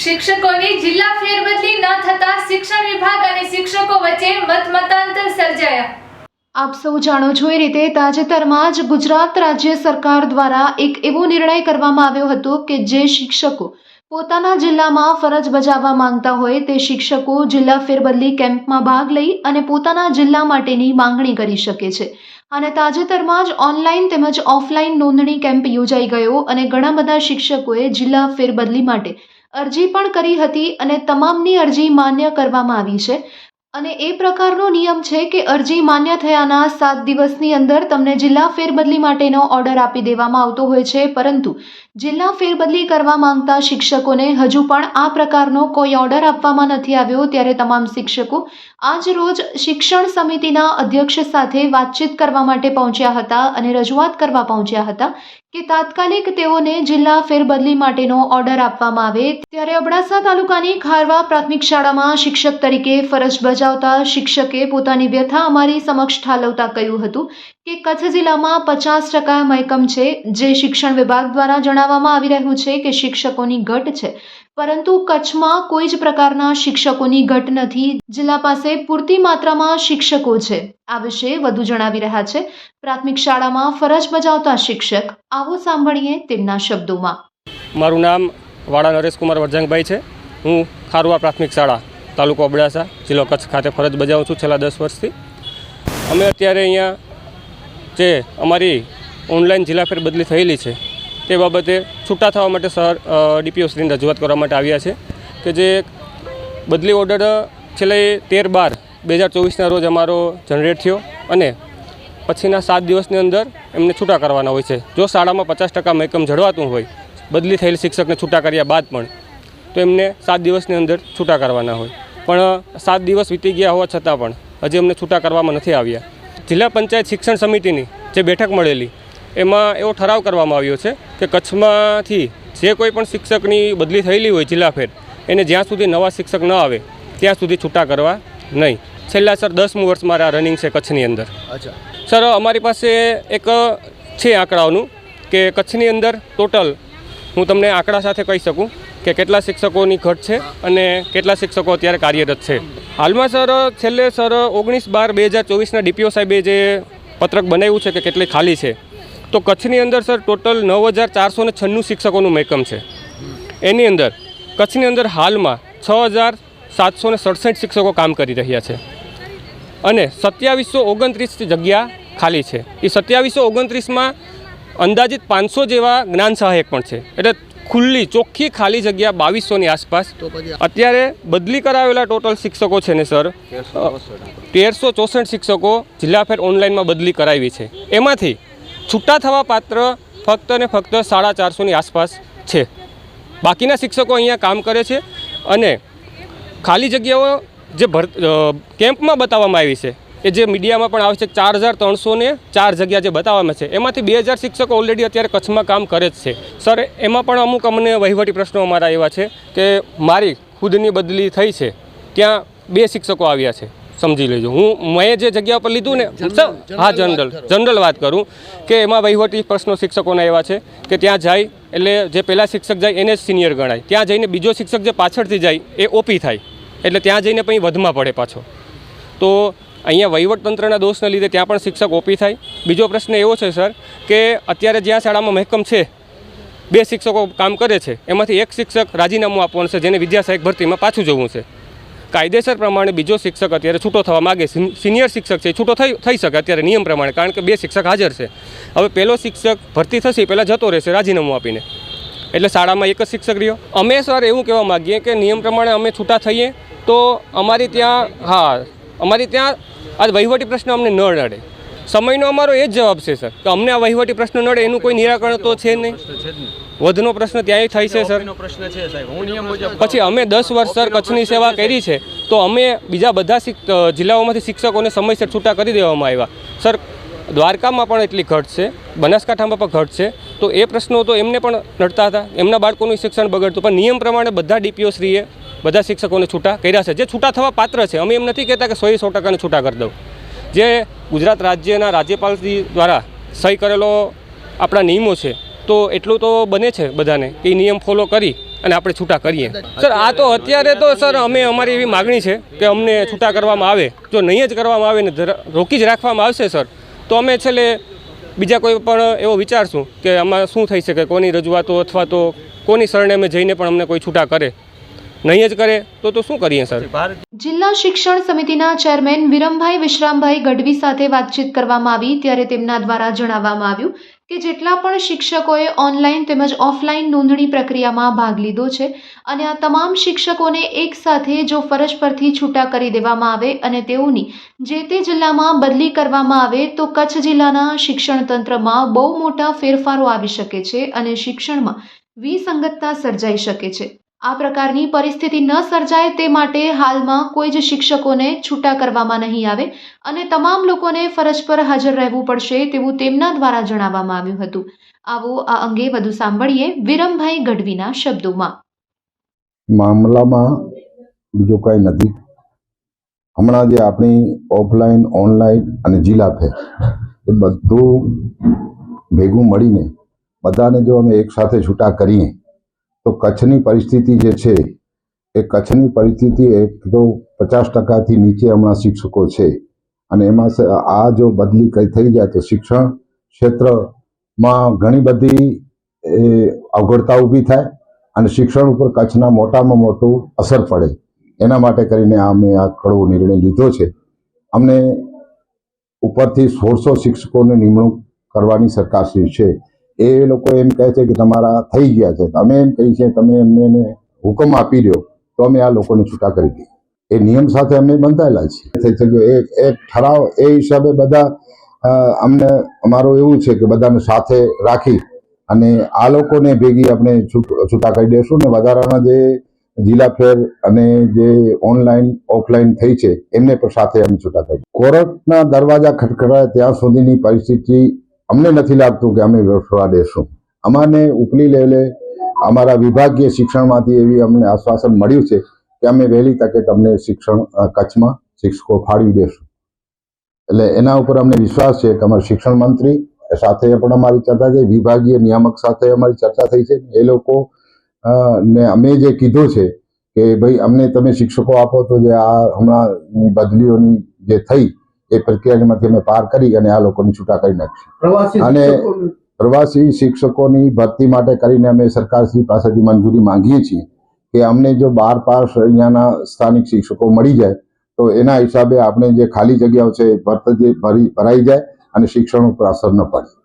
શિક્ષકોની જિલ્લા ફેરબદલી ન થતા શિક્ષણ વિભાગ અને શિક્ષકો વચ્ચે મતમતાંતર સર્જાયા. આપ સૌ જાણો છો એ રીતે તાજેતરમાં જ ગુજરાત રાજ્ય સરકાર દ્વારા એક એવો નિર્ણય કરવામાં આવ્યો હતો કે જે શિક્ષકો પોતાના જિલ્લામાં ફરજ બજાવવા માંગતા હોય તે શિક્ષકો જિલ્લા ફેરબદલી કેમ્પમાં ભાગ લઈ અને પોતાના જિલ્લા માટેની માંગણી કરી શકે છે. અને તાજેતરમાં જ ઓનલાઈન તેમજ ઓફલાઈન નોંધણી કેમ્પ યોજાઈ ગયો અને ઘણા બધા શિક્ષકોએ જિલ્લા ફેરબદલી માટે અરજી પણ કરી હતી અને તમામની અરજી માન્ય કરવામાં આવી છે. અને એ પ્રકારનો નિયમ છે કે અરજી માન્ય થયાના સાત દિવસની અંદર તમને જિલ્લા ફેરબદલી માટેનો ઓર્ડર આપી દેવામાં આવતો હોય છે. પરંતુ જિલ્લા ફેરબદલી કરવા માંગતા શિક્ષકોને હજુ પણ આ પ્રકારનો કોઈ ઓર્ડર આપવામાં નથી આવ્યો. ત્યારે તમામ શિક્ષકો આજ રોજ શિક્ષણ સમિતિના અધ્યક્ષ સાથે વાતચીત કરવા માટે પહોંચ્યા હતા અને રજૂઆત કરવા પહોંચ્યા હતા કે તાત્કાલિક તેઓને જિલ્લા ફેરબદલી માટેનો ઓર્ડર આપવામાં આવે, ત્યારે અબડાસા તાલુકાની ખારવા પ્રાથમિક શાળામાં શિક્ષક તરીકે ફરજ બજાવતા શિક્ષકે પોતાની વ્યથા અમારી સમક્ષ ઠાલવતા કહ્યું હતું કે કચ્છ જિલ્લામાં પચાસ ટકા મહેકમ છે. જે શિક્ષણ વિભાગ દ્વારા જણાવવામાં આવી રહ્યું છે કે શિક્ષકોની ઘટ છે. પરંતુ કચ્છમાં કોઈ જ પ્રકારના શિક્ષકોની ઘટ નથી. જિલ્લા પાસે પૂરતી માત્રામાં શિક્ષકો છે. આ વિશે વધુ જણાવી રહ્યા છે. પ્રાથમિક શાળામાં ફરજ બજાવતા શિક્ષક. આવો સાંભળીએ તેમના શબ્દોમાં. મારું નામ વાડા નરેશકુમાર વરજંગભાઈ છે. હું ખારવા પ્રાથમિક શાળા, તાલુકો અબડાસા, જિલ્લો કચ્છ ખાતે ફરજ બજાવું છું છેલ્લા દસ વર્ષથી. અમે અત્યારે અહીંયા જે અમારી ઓનલાઈન જિલ્લા ફેર બદલી થયેલી છે તે બાબતે છૂટા થવા માટે સર ડીપીઓ શ્રીને રજૂઆત કરવા માટે આવ્યા છે કે જે બદલી ઓર્ડર છેલ્લે તેર બાર બે હજાર ચોવીસના રોજ અમારો જનરેટ થયો અને પછીના સાત દિવસની અંદર એમને છૂટા કરવાના હોય છે. જો શાળામાં પચાસ ટકા મહેકમ જળવાતું હોય, બદલી થયેલ શિક્ષકને છૂટા કર્યા બાદ પણ, તો એમને સાત દિવસની અંદર છૂટા કરવાના હોય. પણ સાત દિવસ વીતી ગયા હોવા છતાં પણ હજી અમને છૂટા કરવામાં નથી આવ્યા. જિલ્લા પંચાયત શિક્ષણ સમિતિની જે બેઠક મળેલી એમાં એવો ઠરાવ કરવામાં આવ્યો છે કે કચ્છમાંથી જે કોઈ પણ શિક્ષકની બદલી થયેલી હોય જિલ્લાફેર એને જ્યાં સુધી નવા શિક્ષક ન આવે ત્યાં સુધી છૂટા કરવા નહીં. છેલ્લા સર દસમું વર્ષ મારા રનિંગ છે કચ્છની અંદર. અચ્છા. સર અમારી પાસે એક છે આંકડાઓનું કે કચ્છની અંદર ટોટલ હું તમને આંકડા સાથે કહી શકું કે કેટલા શિક્ષકોની ઘટ છે અને કેટલા શિક્ષકો અત્યારે કાર્યરત છે. હાલમાં સર છેલ્લે સર ઓગણીસ બાર બે હજાર ચોવીસના ડીપીઓ સાહેબે જે પત્રક બનાવ્યું છે કે કેટલી ખાલી છે તો કચ્છની અંદર સર ટોટલ નવ હજાર ચારસો ને છન્નું શિક્ષકોનું મહેકમ છે. એની અંદર કચ્છની અંદર હાલમાં છ હજાર સાતસો ને સડસઠ શિક્ષકો કામ કરી રહ્યા છે. અને સત્યાવીસો ઓગણત્રીસ જગ્યા ખાલી છે. એ સત્યાવીસો ઓગણત્રીસમાં અંદાજિત પાંચસો જેવા જ્ઞાન સહાયક પણ છે. એટલે ખુલ્લી ચોખ્ખી ખાલી જગ્યા બાવીસોની આસપાસ. અત્યારે બદલી કરાવેલા ટોટલ શિક્ષકો છે ને સર તેરસો ચોસઠ શિક્ષકો જિલ્લા ફેર ઓનલાઈનમાં બદલી કરાવી છે. એમાંથી છૂટા થવા પાત્ર ફક્ત ને ફક્ત સાડા ચારસોની આસપાસ છે. બાકીના શિક્ષકો અહીંયા કામ કરે છે અને ખાલી જગ્યાઓ જે ભર કેમ્પમાં બતાવવામાં આવી છે, એ જે મીડિયામાં પણ આવે છે ચાર હજાર ત્રણસો ને ચાર જગ્યા જે બતાવવામાં છે, એમાંથી બે હજાર શિક્ષકો ઓલરેડી અત્યારે કચ્છમાં કામ કરે જ છે. સર, એમાં પણ અમુક અમને વહીવટી પ્રશ્નો અમારા એવા છે કે મારી ખુદની બદલી થઈ છે, ત્યાં બે શિક્ષકો આવ્યા છે. સમજી લેજો. હું મેં જે જગ્યા પર લીધું ને હા જનરલ જનરલ વાત કરું કે એમાં વહીવટી પ્રશ્નો શિક્ષકોના એવા છે કે ત્યાં જાય એટલે જે પહેલાં શિક્ષક જાય એને જ સિનિયર ગણાય. ત્યાં જઈને બીજો શિક્ષક જે પાછળથી જાય એ ઓપી થાય. એટલે ત્યાં જઈને પછી વધમાં પડે પાછો. તો અહીંયા વહીવટતંત્રના દોષને લીધે ત્યાં પણ શિક્ષક ઓપી થાય. બીજો પ્રશ્ન એવો છે સર કે અત્યારે જ્યાં શાળામાં મહેકમ છે બે શિક્ષકો કામ કરે છે એમાંથી એક શિક્ષક રાજીનામું આપવાનું છે જેને વિદ્યાસહાયક ભરતીમાં પાછું જવું છે. કાયદેસર પ્રમાણે બીજો શિક્ષક અત્યારે છૂટો થવા માગે સિનિયર શિક્ષક છે છૂટો થઈ થઈ શકે અત્યારે નિયમ પ્રમાણે, કારણ કે બે શિક્ષક હાજર છે. હવે પહેલો શિક્ષક ભરતી થશે પહેલાં જતો રહેશે રાજીનામું આપીને. એટલે શાળામાં એક જ શિક્ષક રહ્યો. અમે સર એવું કહેવા માગીએ કે નિયમ પ્રમાણે અમે છૂટા થઈએ તો અમારી ત્યાં, હા, અમારી ત્યાં આ વહીવટી પ્રશ્ન અમને ન નડે. સમયનો અમારો એ જ જવાબ છે, સર, કે અમને આ વહીવટી પ્રશ્ન નડે, એનું કોઈ નિરાકરણ તો છે નહીં. વધનો પ્રશ્ન ત્યાંય થાય છે સર. પ્રશ્ન છે સાહેબ. હું નિયમ મુજબ પછી અમે દસ વર્ષ સર કચ્છની સેવા કરી છે તો અમે બીજા બધા જિલ્લાઓમાંથી શિક્ષકોને સમયસર છૂટા કરી દેવામાં આવ્યા. સર દ્વારકામાં પણ એટલી ઘટ છે બનાસકાંઠામાં પણ ઘટ છે તો એ પ્રશ્નો તો એમને પણ નડતા હતા. એમના બાળકોનું શિક્ષણ બગડતું પણ નિયમ પ્રમાણે બધા ડીપીઓ શ્રીએ બધા શિક્ષકોને છૂટા કર્યા છે. જે છૂટા થવા પાત્ર છે અમે એમ નથી કહેતા કે સો સો ટકાને છૂટા કરી દઉં. જે ગુજરાત રાજ્યના રાજ્યપાલશ્રી દ્વારા સહી કરેલો આપણા નિયમો છે તો એટલું તો બને છે બધાને કે નિયમ ફોલો કરી અને આપણે છૂટા કરીએ. સર આ તો અત્યારે તો સર અમે અમારી એવી માગણી છે કે અમને છૂટા કરવામાં આવે. જો નહીં જ કરવામાં આવે ને રોકી જ રાખવામાં આવશે સર તો અમે છેલ્લે બીજા કોઈ પણ એવો વિચારશું કે આમાં શું થઈ શકે, કોની રજૂઆતો અથવા તો કોની શરણે અમે જઈને પણ અમને કોઈ છૂટા કરે. નહીં જ કરે તો તો શું કરીએ સર જિલ્લા શિક્ષણ સમિતિના ચેરમેન વિરમભાઈ વિશ્રામભાઈ ગઢવી સાથે વાતચીત કરવામાં આવી ત્યારે તેમના દ્વારા જણાવવામાં આવ્યું કે જેટલા પણ શિક્ષકોએ ઓનલાઈન તેમજ ઓફલાઈન નોંધણી પ્રક્રિયામાં ભાગ લીધો છે અને આ તમામ શિક્ષકોને એકસાથે જો ફરજ પરથી છૂટા કરી દેવામાં આવે અને તેઓની જે તે જિલ્લામાં બદલી કરવામાં આવે તો કચ્છ જિલ્લાના શિક્ષણ તંત્રમાં બહુ મોટા ફેરફારો આવી શકે છે અને શિક્ષણમાં વિસંગતતા સર્જાઈ શકે છે. આ પ્રકારની પરિસ્થિતિ ન સર્જાય તે માટે હાલમાં કોઈ જ શિક્ષકોને છૂટા કરવામાં નહીં આવે અને તમામ લોકોને ફરજ પર હાજર રહેવું પડશે તેવું તેમના દ્વારા જણાવવામાં આવ્યું હતું. આવો આ અંગે વધુ સાંભળીએ વિરમભાઈ ગઢવીના શબ્દોમાં. મામલામાં બીજો કાંઈ નથી. હમણાં જે આપણી ઓફલાઈન, ઓનલાઈન અને જિલ્લા ફેર એ બધું ભેગું મળીને બધાને જો અમે એકસાથે છૂટા કરીએ તો કચ્છની પરિસ્થિતિ જે છે, એ કચ્છની પરિસ્થિતિ એક તો પચાસ ટકાથી નીચે હમણાં શિક્ષકો છે. અને એમાં આ જો બદલી કઈ થઈ જાય તો શિક્ષણ ક્ષેત્રમાં ઘણી બધી એ અવગડતા ઊભી થાય અને શિક્ષણ ઉપર કચ્છના મોટામાં મોટું અસર પડે. એના માટે કરીને આ અમે આ કડવો નિર્ણય લીધો છે. અમને ઉપરથી સોળસો શિક્ષકોની નિમણૂક કરવાની સરકારશ્રી છે. એ લોકો એમ કહે છે કે તમારા થઈ ગયા છે. અમે એમ કહીએ છીએ તમે એમને એને હુકમ આપી દો, તો અમે આ લોકોને છૂટા કરી દઈએ. એ નિયમ સાથે અમે બંધાયેલા છીએ. એક ઠરાવ, એ હિસાબે બધા અમને, અમારું એવું છે કે બધાને સાથે રાખી અને આ લોકોને ભેગી આપણે છૂટ- કરી દેશું ને વધારાના જે જિલ્લા ફેર અને જે ઓનલાઈન, ઓફલાઈન થઈ છે, એમને પણ સાથે અમે છૂટા કરી કોર્ટના દરવાજા ખટખડાય ત્યાં સુધીની પરિસ્થિતિ અમને નથી લાગતું કે અમે વેઠવા દેશું અમારને ઉપલી લેવલે અમારા વિભાગીય શિક્ષણમાંથી એવી અમને આશ્વાસન મળ્યું છે કે અમે વહેલી તકે તમને શિક્ષણ કચ્છમાં શિક્ષકો ફાળવી દેશું. એટલે એના ઉપર અમને વિશ્વાસ છે કે અમારા શિક્ષણ મંત્રી સાથે પણ અમારી ચર્ચા છે વિભાગીય નિયામક સાથે અમારી ચર્ચા થઈ છે. એ લોકો ને અમે જે કીધું છે કે ભાઈ અમને તમે શિક્ષકો આપો તો જે આ હમણાં બદલીઓની જે થઈ એ પ્રક્રિયામાંથી અમે પાર કરી અને આ લોકોને છૂટા કરી નાખીશું. અને પ્રવાસી શિક્ષકોની ભરતી માટે કરીને અમે સરકારશ્રી પાસેથી મંજૂરી માંગીએ છીએ કે અમને જો બાર પાસ અહીંયાના સ્થાનિક શિક્ષકો મળી જાય તો એના હિસાબે આપણે જે ખાલી જગ્યાઓ છે એ ભરતી ભરી ભરાઈ જાય અને શિક્ષણ ઉપર અસર ન પડે.